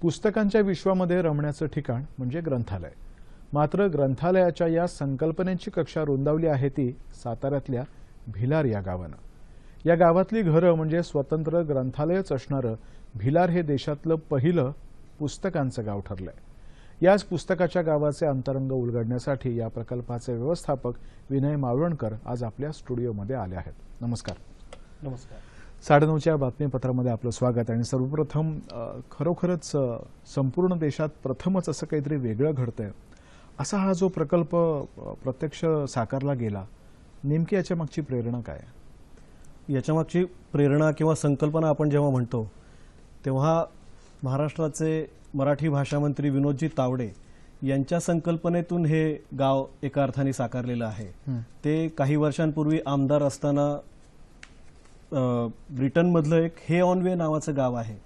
पुस्तकांच्या विश्वामध्ये रमण्याचं ठिकाण म्हणजे ग्रंथालय. मात्र ग्रंथालयाच्या या संकल्पनेची कक्षा रुंदावली आहे ती साताऱ्यातल्या भिलार या गावानं. या गावातली घरं म्हणजे स्वतंत्र ग्रंथालयच असणारं भिलार हे देशातलं पहिलं पुस्तकांचं गाव ठरलंय. याच पुस्तकाच्या गावाचे अंतरंग उलगडण्यासाठी या प्रकल्पाचे व्यवस्थापक विनय मावळणकर आज आपल्या स्टुडिओमध्ये आले आहेत. नमस्कार. नमस्कार. साडेनऊच्या बातमीपत्रामध्ये आपलं स्वागत आहे. आणि सर्वप्रथम खरोखरच संपूर्ण देशात प्रथमच असं काहीतरी वेगळं घडतंय. असा हा जो प्रकल्प प्रत्यक्ष साकारला गेला नेमकी याच्या मागची प्रेरणा काय? याच्यामागची प्रेरणा किंवा संकल्पना आपण जेव्हा म्हणतो तेव्हा महाराष्ट्राचे मराठी भाषा मंत्री विनोदजी तावडे यांच्या संकल्पनेतून हे गाव एका अर्थाने साकारलेलं आहे. ते काही वर्षांपूर्वी आमदार असताना ब्रिटनमधलं एक हे ऑन वे नावाचं गाव आहे.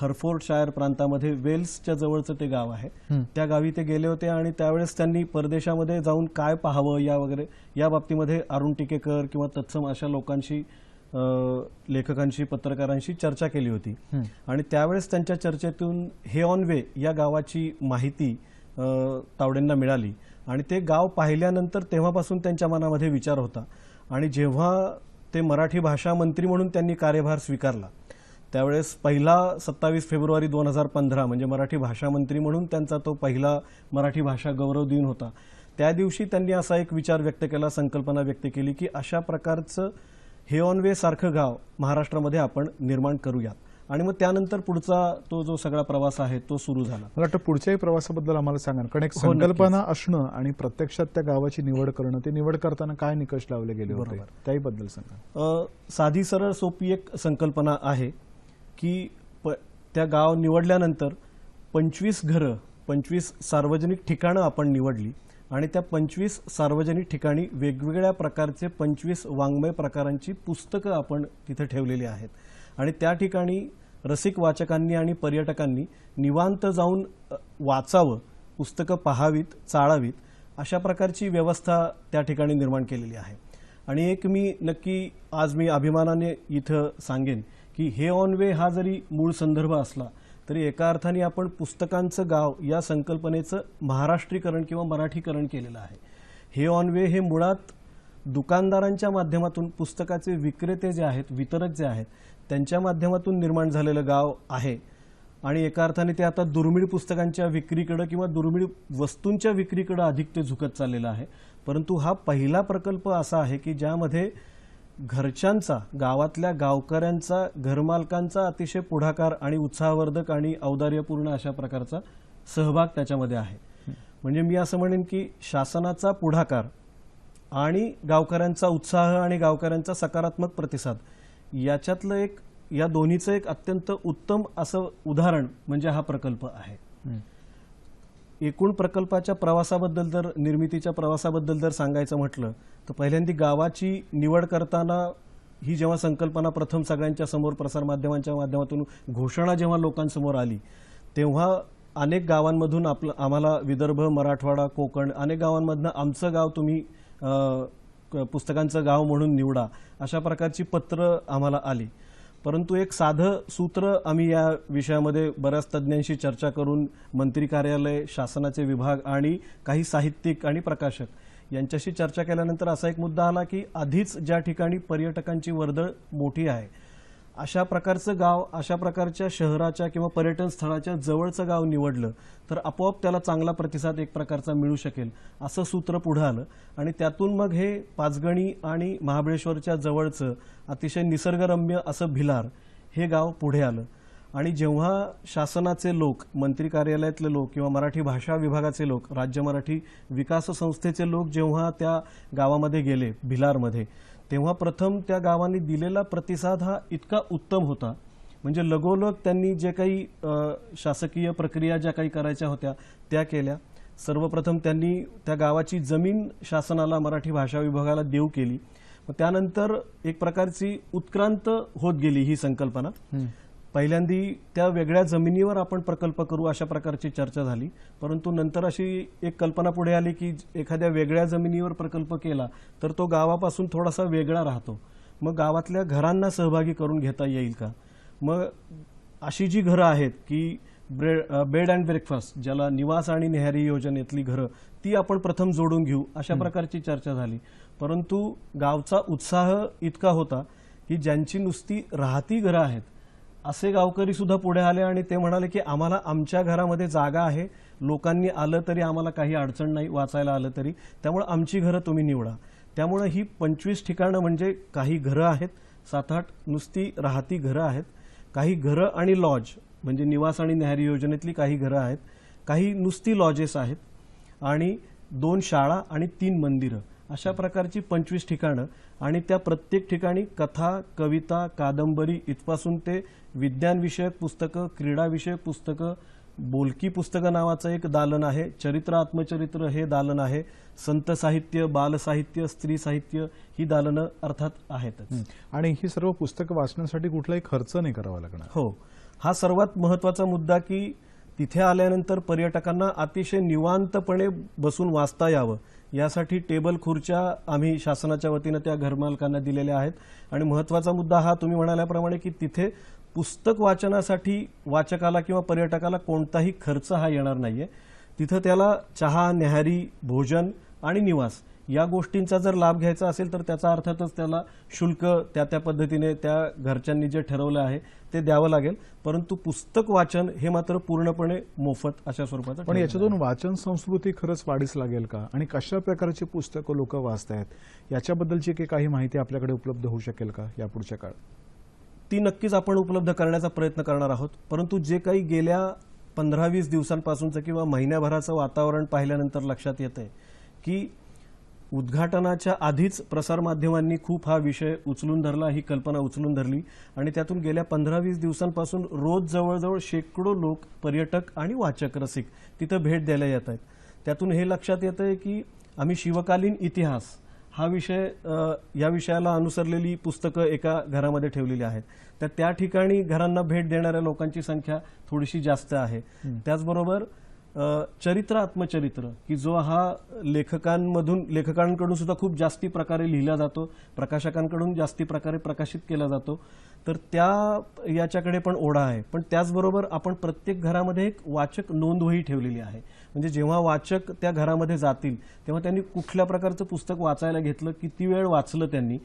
हरफोर्ड शायर प्रांतामध्ये वेल्सच्या जवळचं ते गाव आहे. हं. त्या गावी ते गेले होते आणि त्यावेळेस त्यांनी परदेशामध्ये जाऊन काय पाहावं या वगैरे या बाबतीमध्ये अरुण टिकेकर किंवा तत्सम अशा लोकांशी लेखकांशी पत्रकारांशी चर्चा केली होती. आणि त्यावेळेस त्यांच्या चर्चेतून हे ऑन वे या गावाची माहिती तावडेंना मिळाली. आणि ते गाव पाहिल्यानंतर तेव्हापासून त्यांच्या मनामध्ये विचार होता. आणि जेव्हा ते मराठी भाषा मंत्री म्हणून त्यांनी कार्यभार स्वीकारला. त्यावेळेस पहिला सत्तावीस फेब्रुवारी दोन हजार पंधरा म्हणजे मराठी भाषा मंत्री म्हणून त्यांचा तो पहिला मराठी भाषा गौरव दिन होता. त्या दिवशी त्यांनी असा एक विचार व्यक्त केला संकल्पना व्यक्त केली की अशा प्रकारचं हे ऑन वे सारखं गाव महाराष्ट्रामध्ये आपण निर्माण करूयात. आणि मग त्यानंतर पुढचा तो जो सगळा प्रवास आहे तो सुरू झाला मला वाटतं पुढच्याही प्रवासाबद्दल आम्हाला सांगा. कारण एक हो. संकल्पना असणं आणि प्रत्यक्षात त्या गावाची निवड करणं ते निवड करताना काय निकष लावले गेले होते बरोबर. त्याही बद्दल सांगा साधी सरळ सोपी एक संकल्पना आहे की त्या गाव निवडल्यानंतर पंचवीस घरं पंचवीस सार्वजनिक ठिकाणं आपण निवडली आणि त्या पंचवीस सार्वजनिक ठिकाणी वेगवेगळ्या प्रकारचे पंचवीस वाङ्मय प्रकारांची पुस्तकं आपण तिथे ठेवलेली आहेत. आणि त्या ठिकाणी रसिक वाचकांनी आणि पर्यटकांनी निवांत जाऊन वाचावं पुस्तकं पाहावीत चाळावीत अशा प्रकारची व्यवस्था त्या ठिकाणी निर्माण केलेली आहे. आणि एक मी नक्की आज मी अभिमानाने इथं सांगेन की हे ऑन वे हा जरी मूळ संदर्भ असला तरी एका अर्थाने आपण पुस्तकांचं गाव या संकल्पनेचं महाराष्ट्रीकरण किंवा मराठीकरण केलेलं आहे. हे ऑन वे हे मुळात दुकानदारांच्या माध्यमातून पुस्तकाचे विक्रेते जे आहेत वितरक जे आहेत त्यांच्या माध्यमातून निर्माण झालेलं गाव आहे. आणि एका अर्थाने ते आता दुर्मिळ पुस्तकांच्या विक्रीकडं किंवा दुर्मिळ वस्तूंच्या विक्रीकडं अधिक ते झुकत चाललेलं आहे. परंतु हा पहिला प्रकल्प असा आहे की ज्यामध्ये घरच्यांचा गावातल्या गावकऱ्यांचा घरमालकांचा अतिशय पुढाकार आणि उत्साहवर्धक आणि औदार्यपूर्ण अशा प्रकारचा सहभाग त्याच्यामध्ये आहे. म्हणजे मी असं म्हणेन की शासनाचा पुढाकार आणि गावकऱ्यांचा उत्साह आणि गावकऱ्यांचा सकारात्मक प्रतिसाद याच्यातलं एक या दोन्हीचं एक अत्यंत उत्तम असं उदाहरण म्हणजे हा प्रकल्प आहे. एकूण प्रकल्पाच्या प्रवासाबद्दल जर निर्मितीच्या प्रवासाबद्दल जर सांगायचं म्हटलं तर पहिल्यांदा गावाची निवड करताना ही जेव्हा संकल्पना प्रथम सगळ्यांच्या समोर प्रसारमाध्यमांच्या माध्यमातून घोषणा जेव्हा लोकांसमोर आली तेव्हा अनेक गावांमधून आपलं आम्हाला विदर्भ मराठवाडा कोकण अनेक गावांमधनं आमचं गाव तुम्ही क- पुस्तकांचं गाव म्हणून निवडा अशा प्रकारची पत्र आम्हाला आली. परंतु एक साधं सूत्र आम्ही या विषयामध्ये बऱ्याच तज्ज्ञांशी चर्चा करून मंत्री कार्यालय शासनाचे विभाग आणि काही साहित्यिक आणि प्रकाशक यांच्याशी चर्चा केल्यानंतर असा एक मुद्दा आला की आधीच ज्या ठिकाणी पर्यटकांची वर्दळ मोठी आहे अशा प्रकारचं गाव अशा प्रकारच्या शहराच्या किंवा पर्यटन स्थळाच्या जवळचं गाव निवडलं तर आपोआप त्याला चांगला प्रतिसाद एक प्रकारचा मिळू शकेल असं सूत्र पुढं आलं. आणि त्यातून मग हे पाचगणी आणि महाबळेश्वरच्या जवळचं अतिशय निसर्गरम्य असं भिलार हे गाव पुढे आलं. आणि जेव्हा शासनाचे लोक मंत्री कार्यालयातले लोक किंवा मराठी भाषा विभागाचे लोक राज्य मराठी विकास संस्थेचे लोक जेव्हा त्या गावामध्ये गेले भिलारमध्ये तेव्हा प्रथम त्या गावांनी दिलेला प्रतिसाद हा इतका उत्तम होता. म्हणजे लगोलग त्यांनी जे काही शासकीय प्रक्रिया ज्या काही करायच्या होत्या त्या केल्या. सर्वप्रथम त्यांनी त्या गावाची जमीन शासनाला मराठी भाषा विभागाला देऊ केली. मग त्यानंतर एक प्रकारची उत्क्रांत होत गेली ही संकल्पना. पहिल्यांदी त्या वेगळ्या जमिनीवर आपण प्रकल्प करू अशा प्रकारची चर्चा झाली. परंतु नंतर अशी एक कल्पना पुढे आली की एखाद्या वेगळ्या जमिनीवर प्रकल्प केला तर तो गावापासून थोडासा वेगळा राहतो. मग गावातल्या घरांना सहभागी करून घेता येईल का? मग अशी जी घरं आहेत की ब्रेड बेड अँड ब्रेकफास्ट ज्याला निवास आणि नेहारी योजनेतली घरं ती आपण प्रथम जोडून घेऊ अशा प्रकारची चर्चा झाली. परंतु गावचा उत्साह इतका होता की ज्यांची नुसती राहती घरं आहेत असे गावकरी सुद्धा पुढे आले आणि ते म्हणाले की आम्हाला आमच्या घरामध्ये जागा आहे. लोकांनी आलं तरी आम्हाला काही अडचण नाही वाचायला आलं तरी. त्यामुळे आमची घरं तुम्ही निवडा. त्यामुळे ही पंचवीस ठिकाणं म्हणजे काही घरं आहेत. सात आठ नुसती राहती घरं आहेत. काही घरं आणि लॉज म्हणजे निवास आणि न्याहारी योजनेतली काही घरं आहेत. काही नुसती लॉजेस आहेत. आणि दोन शाळा आणि तीन मंदिरं. अशा प्रकारची पंचवीस ठिकाणं आणि त्या प्रत्येक ठिकाणी कथा कविता कादंबरी इथपासून ते विज्ञानविषयक पुस्तकं क्रीडाविषयक पुस्तकं बोलकी पुस्तकं नावाचं एक दालन आहे. चरित्र आत्मचरित्र हे दालन आहे. संत साहित्य बालसाहित्य स्त्री साहित्य ही दालनं अर्थात आहेतच. हं. आणि ही सर्व पुस्तकं वाचण्यासाठी कुठलाही खर्च नाही करावा लागणार. हो. हा सर्वात महत्त्वाचा मुद्दा की तिथे आल्यानंतर पर्यटकांना अतिशय निवांतपणे बसून वाचता यावं. यासाठी टेबल खुर्च्या आम्ही शासनाच्या वतीनं त्या घरमालकांना दिलेल्या आहेत. आणि महत्त्वाचा मुद्दा हा तुम्ही म्हणाल्याप्रमाणे की तिथे पुस्तक वाचनासाठी वाचकाला किंवा पर्यटकाला कोणताही खर्च हा येणार नाहीये. तिथं त्याला चहा न्याहारी भोजन आणि निवास या गोष्टींचा जर लाभ घ्यायचा असेल तर त्याचा अर्थातच त्याला शुल्क त्या त्या पद्धतीने त्या घरच्यांनी जे ठरवलं आहे ते द्यावं लागेल. परंतु पुस्तक वाचन हे मात्र पूर्णपणे मोफत अशा स्वरूपाचं पण याच्यातून वाचन संस्कृती खरंच वाढीस लागेल का? आणि कशा प्रकारची पुस्तकं लोक वाचतायत? याच्याबद्दलची काही माहिती आपल्याकडे उपलब्ध होऊ शकेल का या पुढच्या काळात? ती नक्कीच आपण उपलब्ध करण्याचा प्रयत्न करणार आहोत. परंतु जे काही गेल्या पंधरा वीस दिवसांपासूनचं किंवा महिन्याभराचं वातावरण पाहिल्यानंतर लक्षात येत आहे की उद्घाटनाच्या आधीच प्रसारमाध्यमांनी खूप हा विषय उचलून धरला ही कल्पना उचलून धरली आणि त्यातून गेल्या पंधरा वीस दिवसांपासून रोज जवळजवळ शेकडो लोक पर्यटक आणि वाचक रसिक तिथं भेट द्यायला येत आहेत. त्यातून हे लक्षात येतं आहे की आम्ही शिवकालीन इतिहास हा विषय या विषयाला अनुसरलेली पुस्तकं एका घरामध्ये ठेवलेली आहेत. तर त्या ठिकाणी घरांना भेट देणाऱ्या लोकांची संख्या थोडीशी जास्त आहे. त्याचबरोबर चरित्र आत्मचरित्र की जो हा लेखकांमधून लेखकांकडून सुद्धा खूप जास्ती प्रकारे लिहिला जातो प्रकाशकांकडून जास्ती प्रकारे प्रकाशित केला जातो. तर त्या याच्याकडे पण ओढा आहे. पण त्याचबरोबर आपण प्रत्येक घरामध्ये एक वाचक नोंदवही ठेवलेली आहे. म्हणजे जेव्हा वाचक त्या घरामध्ये जातील तेव्हा त्यांनी कुठल्या प्रकारचं पुस्तक वाचायला घेतलं किती वेळ वाचलं त्यांनी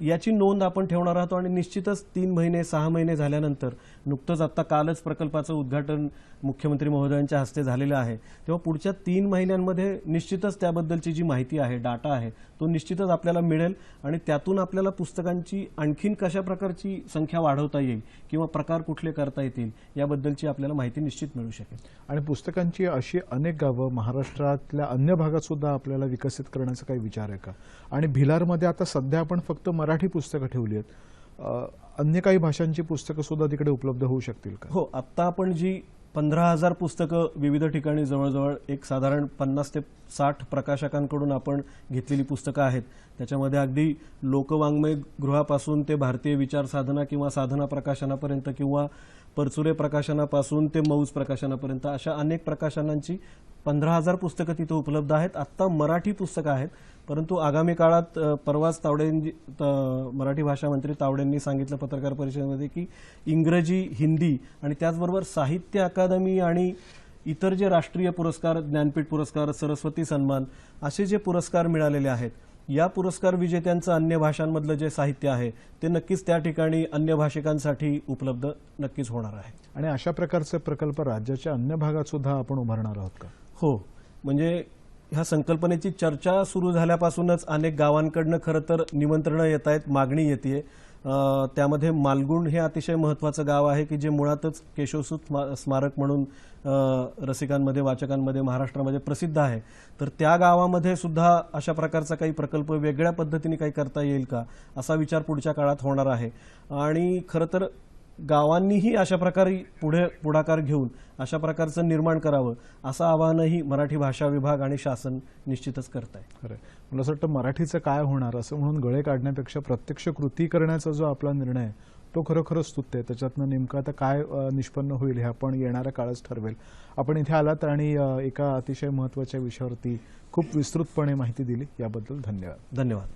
याची नोंद आपण ठेवणार आहोत आणि निश्चितच तीन महिने सहा महिने झाल्यानंतर नुकतंच आता कालच प्रकल्पाचं उद्घाटन मुख्यमंत्री महोदयांच्या हस्ते झालेलं आहे. तेव्हा पुढच्या तीन महिन्यांमध्ये निश्चितच त्याबद्दलची जी माहिती आहे डाटा आहे तो निश्चितच आपल्याला मिळेल आणि त्यातून आपल्याला पुस्तकांची आणखीन कशा प्रकारची संख्या वाढवता येईल किंवा प्रकार कुठले करता येतील याबद्दलची आपल्याला माहिती निश्चित मिळू शकेल. आणि पुस्तकांची अशी अनेक गावं महाराष्ट्रातल्या अन्य भागात सुद्धा आपल्याला विकसित करण्याचा काही विचार आहे का? आणि भिलारमध्ये आता सध्या आपण फक्त मराठी पुस्तकं ठेवली आहेत. अन्य काही भाषांची पुस्तकं सुद्धा तिकडे उपलब्ध होऊ शकतील का? हो आत्ता आपण जी पंधरा हजार पुस्तकं विविध ठिकाणी जवळजवळ एक साधारण पन्नास ते साठ प्रकाशकांकडून आपण घेतलेली पुस्तकं आहेत. त्याच्यामध्ये अगदी लोकवाङ्मय गृहापासून ते भारतीय विचार साधना किंवा साधना प्रकाशनापर्यंत किंवा परचुरे प्रकाशनापासून ते मौज प्रकाशनापर्यंत अशा अनेक प्रकाशनांची पंधरा हजार पुस्तकं तिथं उपलब्ध आहेत. आत्ता मराठी पुस्तकं आहेत परंतु आगामी काळात परवाच तावडेंनी त- मराठी भाषा मंत्री तावडेंनी सांगितलं पत्रकार परिषदेमध्ये की इंग्रजी हिंदी आणि त्याचबरोबर साहित्य अकादमी आणि इतर जे राष्ट्रीय पुरस्कार ज्ञानपीठ पुरस्कार सरस्वती सन्मान असे जे पुरस्कार मिळालेले आहेत या पुरस्कार विजेत्यांचं अन्य भाषांमधलं जे साहित्य आहे ते नक्कीच त्या ठिकाणी अन्य भाषिकांसाठी उपलब्ध नक्कीच होणार आहे. आणि अशा प्रकारचे प्रकल्प राज्याच्या अन्य भागात सुद्धा आपण उभारणार आहोत का? हो. म्हणजे ह्या संकल्पनेची चर्चा सुरू झाल्यापासूनच अनेक गावांकडनं खरं तर निमंत्रणं येत आहेत मागणी येते त्यामध्ये मालगुंड हे अतिशय महत्त्वाचं गाव आहे की जे मुळातच केशवसूत स्मा- स्मारक म्हणून रसिकांमध्ये वाचकांमध्ये महाराष्ट्रामध्ये प्रसिद्ध आहे. तर त्या गावामध्ये सुद्धा अशा प्रकारचा काही प्रकल्प वेगळ्या पद्धतीने काही करता येईल का? असा विचार पुढच्या काळात होणार आहे. आणि खरं तर गावांनीही अशा प्रकारे पुढे पुढाकार घेऊन अशा प्रकारचं निर्माण करावं असं आवाहनही मराठी भाषा विभाग आणि शासन निश्चितच करत आहे खरं मला असं वाटतं मराठीचं काय होणार असं म्हणून गळे काढण्यापेक्षा प्रत्यक्ष कृती करण्याचा जो आपला निर्णय आहे तो खरोखरच स्तुत्य आहे त्याच्यातनं नेमकं आता काय निष्पन्न होईल हे आपण येणाऱ्या काळच ठरवेल. आपण इथे आलात आणि एका अतिशय महत्त्वाच्या विषयावरती खूप विस्तृतपणे माहिती दिली. याबद्दल धन्यवाद. धन्यवाद.